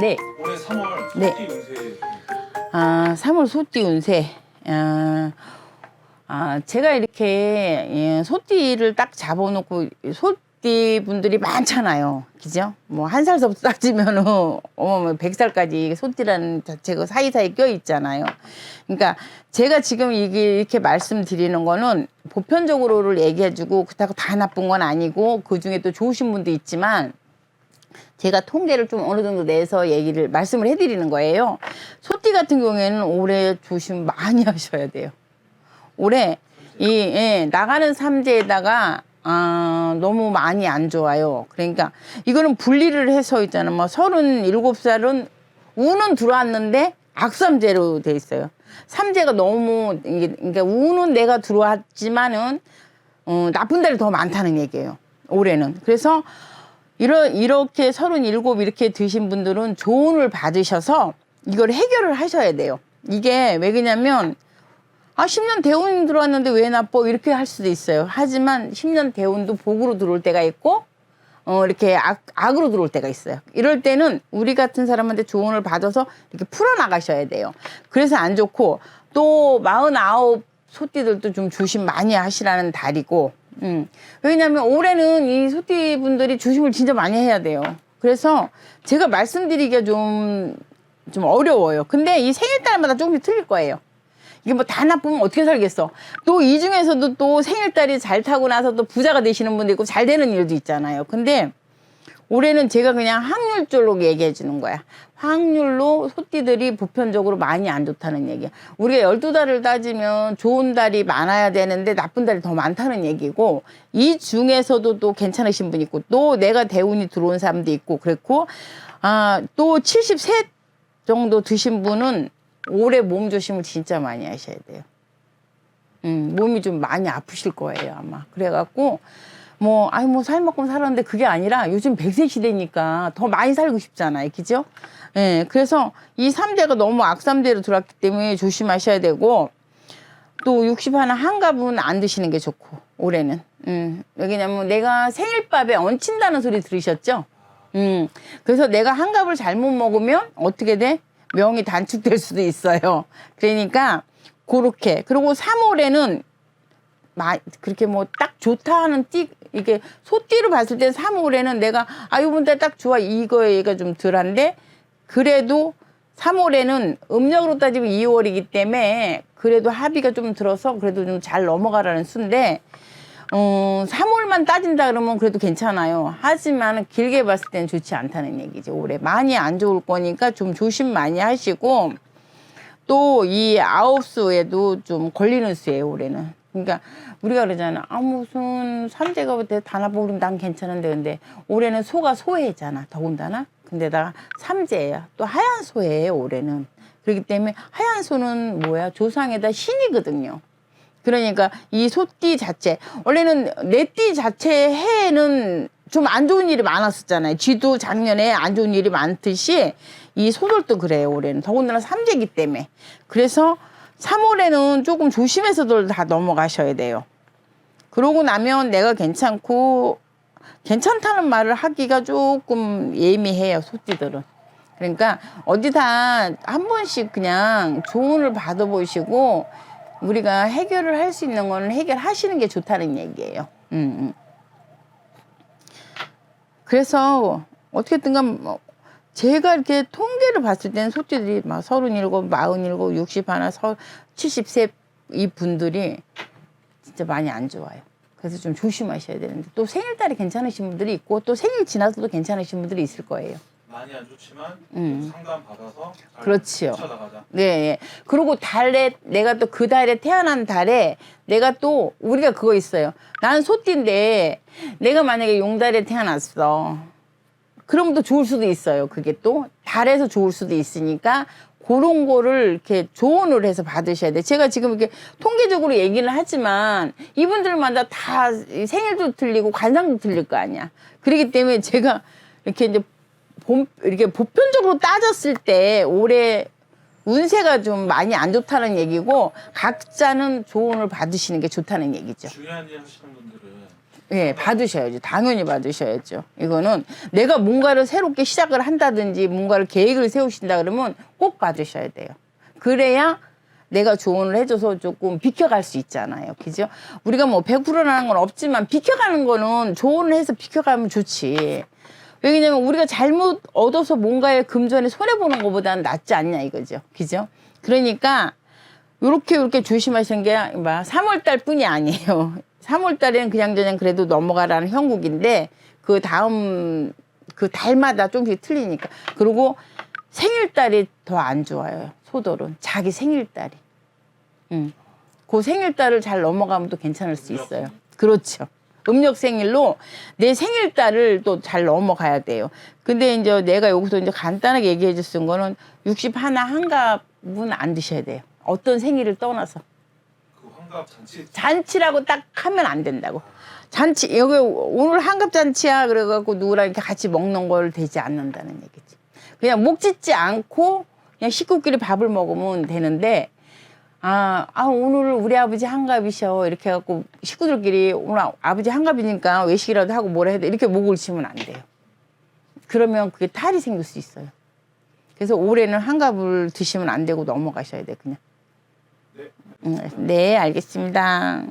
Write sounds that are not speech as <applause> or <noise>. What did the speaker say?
네. 올해 3월 네. 소띠 운세 아, 3월 소띠 운세. 아, 아, 제가 이렇게 예, 소띠를 딱 잡아놓고 소띠 분들이 많잖아요. 그죠? 뭐 한 살서부터 따지면은 <laughs> 어머 100살까지 소띠라는 자체가 사이사이 껴 있잖아요. 그러니까 제가 지금 이게 이렇게 말씀드리는 거는 보편적으로를 얘기해주고 그렇다고 다 나쁜 건 아니고 그 중에 또 좋으신 분도 있지만 제가 통계를 좀 어느 정도 내서 얘기를 말씀을 해드리는 거예요. 소띠 같은 경우에는 올해 조심 많이 <laughs> 하셔야 돼요. 올해 이 예, 나가는 삼재에다가 아, 너무 많이 안 좋아요. 그러니까 이거는 분리를 해서 있잖아. 뭐 서른일곱 살은 우는 들어왔는데 악삼재로 돼 있어요. 삼재가 너무 이게 그러니까 우는 내가 들어왔지만은 어, 나쁜 달이 더 많다는 얘기예요. 올해는. 그래서 이러, 이렇게 서른일곱 이렇게 드신 분들은 조언을 받으셔서 이걸 해결을 하셔야 돼요. 이게 왜 그러냐면 아, 10년 대운 들어왔는데 왜 나빠? 이렇게 할 수도 있어요. 하지만 10년 대운도 복으로 들어올 때가 있고, 어, 이렇게 악, 악으로 들어올 때가 있어요. 이럴 때는 우리 같은 사람한테 조언을 받아서 이렇게 풀어 나가셔야 돼요. 그래서 안 좋고, 또 49 소띠들도 좀 조심 많이 하시라는 달이고, 음. 왜냐면 올해는 이 소띠 분들이 조심을 진짜 많이 해야 돼요. 그래서 제가 말씀드리기가 좀, 좀 어려워요. 근데 이 생일달마다 조금씩 틀릴 거예요. 이게 뭐 다 나쁘면 어떻게 살겠어. 또 이 중에서도 또 생일달이 잘 타고 나서 또 부자가 되시는 분도 있고 잘 되는 일도 있잖아요. 근데 올해는 제가 그냥 확률적으로 얘기해 주는 거야. 확률로 소띠들이 보편적으로 많이 안 좋다는 얘기야. 우리가 12달을 따지면 좋은 달이 많아야 되는데 나쁜 달이 더 많다는 얘기고 이 중에서도 또 괜찮으신 분 있고 또 내가 대운이 들어온 사람도 있고 그랬고 아, 또 73 정도 드신 분은 올해 몸 조심을 진짜 많이 하셔야 돼요. 음, 몸이 좀 많이 아프실 거예요, 아마. 그래갖고, 뭐, 아이, 뭐, 살 만큼 살았는데 그게 아니라 요즘 100세 시대니까 더 많이 살고 싶잖아요. 그죠? 예, 그래서 이 3대가 너무 악삼대로 들어왔기 때문에 조심하셔야 되고, 또 60 하나 한갑은 안 드시는 게 좋고, 올해는. 음, 왜냐면 내가 생일밥에 얹힌다는 소리 들으셨죠? 음, 그래서 내가 한갑을 잘못 먹으면 어떻게 돼? 명이 단축될 수도 있어요. 그러니까 그렇게 그리고 3월에는 마, 그렇게 뭐 딱 좋다 하는 띠 이게 소띠로 봤을 때 3월에는 내가 아달딱 좋아 이거가 좀 덜한데 그래도 3월에는 음력으로 따지면 2월이기 때문에 그래도 합의가 좀 들어서 그래도 좀 잘 넘어가라는 수인데 어, 3월만 따진다 그러면 그래도 괜찮아요. 하지만 길게 봤을 때는 좋지 않다는 얘기죠. 올해 많이 안 좋을 거니까 좀 조심 많이 하시고 또 이 아홉 수에도 좀 걸리는 수예요. 올해는. 그러니까 우리가 그러잖아. 아 무슨 삼재가 다나보 그러면 난 괜찮은데 근데 올해는 소가 소해잖아. 더군다나. 근데다가 삼재예요. 또 하얀 소예요. 올해는. 그렇기 때문에 하얀 소는 뭐야? 조상에다 신이거든요. 그러니까 이 소띠 자체 원래는 내띠 자체 해에는 좀 안 좋은 일이 많았었잖아요. 쥐도 작년에 안 좋은 일이 많듯이 이 소들도 그래요. 올해는 더군다나 삼재기 때문에 그래서 3월에는 조금 조심해서들 다 넘어가셔야 돼요. 그러고 나면 내가 괜찮고 괜찮다는 말을 하기가 조금 예민해요. 소띠들은. 그러니까 어디 다 한 번씩 그냥 조언을 받아보시고 우리가 해결을 할 수 있는 거는 해결하시는 게 좋다는 얘기예요. 음, 음. 그래서 어떻게든간 뭐 제가 이렇게 통계를 봤을 때는 소띠들이 막 서른일곱, 마흔일곱, 육십 하나, 서 칠십 세 이 분들이 진짜 많이 안 좋아요. 그래서 좀 조심하셔야 되는데 또 생일달이 괜찮으신 분들이 있고 또 생일 지나서도 괜찮으신 분들이 있을 거예요. 많이 안 좋지만 음. 상담 받아서 잘 그렇지요. 네, 예. 그리고 달에 내가 또 그 달에 태어난 달에 내가 또 우리가 그거 있어요. 나는 소띠인데 내가 만약에 용달에 태어났어. 그럼 또 좋을 수도 있어요. 그게 또 달에서 좋을 수도 있으니까 그런 거를 이렇게 조언을 해서 받으셔야 돼. 제가 지금 이렇게 통계적으로 얘기를 하지만 이분들마다 다 생일도 틀리고 관상도 틀릴 거 아니야. 그렇기 때문에 제가 이렇게 이제 본, 이렇게 보편적으로 따졌을 때 올해 운세가 좀 많이 안 좋다는 얘기고 각자는 조언을 받으시는 게 좋다는 얘기죠. 중요한 일 하시는 분들은 예, 받으셔야죠. 당연히 받으셔야죠. 이거는 내가 뭔가를 새롭게 시작을 한다든지 뭔가를 계획을 세우신다 그러면 꼭 받으셔야 돼요. 그래야 내가 조언을 해줘서 조금 비켜갈 수 있잖아요. 그죠? 우리가 뭐 100%라는 건 없지만 비켜가는 거는 조언을 해서 비켜가면 좋지. 왜냐면 우리가 잘못 얻어서 뭔가에 금전에 손해보는 것보다는 낫지 않냐 이거죠. 그죠? 그러니까 요렇게 요렇게 조심하시는 게 3월 달 뿐이 아니에요. 3월 달에는 그냥 저냥 그래도 넘어가라는 형국인데 그 다음 그 달마다 조금씩 틀리니까. 그리고 생일달이 더 안 좋아요. 소돌은 자기 생일달이. 음. 그 생일달을 잘 넘어가면 또 괜찮을 수 있어요. 그렇죠. 음력 생일로 내 생일달을 또 잘 넘어가야 돼요. 근데 이제 내가 여기서 이제 간단하게 얘기해 줬은 거는 60 하나 한갑은 안 드셔야 돼요. 어떤 생일을 떠나서. 그 환갑 잔치 잔치라고 딱 하면 안 된다고. 잔치 여기 오늘 한갑 잔치야 그래갖고 누구랑 이렇게 같이 먹는 걸 되지 않는다는 얘기지. 그냥 목 찢지 않고 그냥 식구끼리 밥을 먹으면 되는데 아, 아 오늘 우리 아버지 한갑이셔 이렇게 해갖고 식구들끼리 오늘 아- 아버지 한갑이니까 외식이라도 하고 뭐라 해야 돼 이렇게 목을 치면 안 돼요. 그러면 그게 탈이 생길 수 있어요. 그래서 올해는 한갑을 드시면 안 되고 넘어가셔야 돼 그냥. 네. 알겠습니다.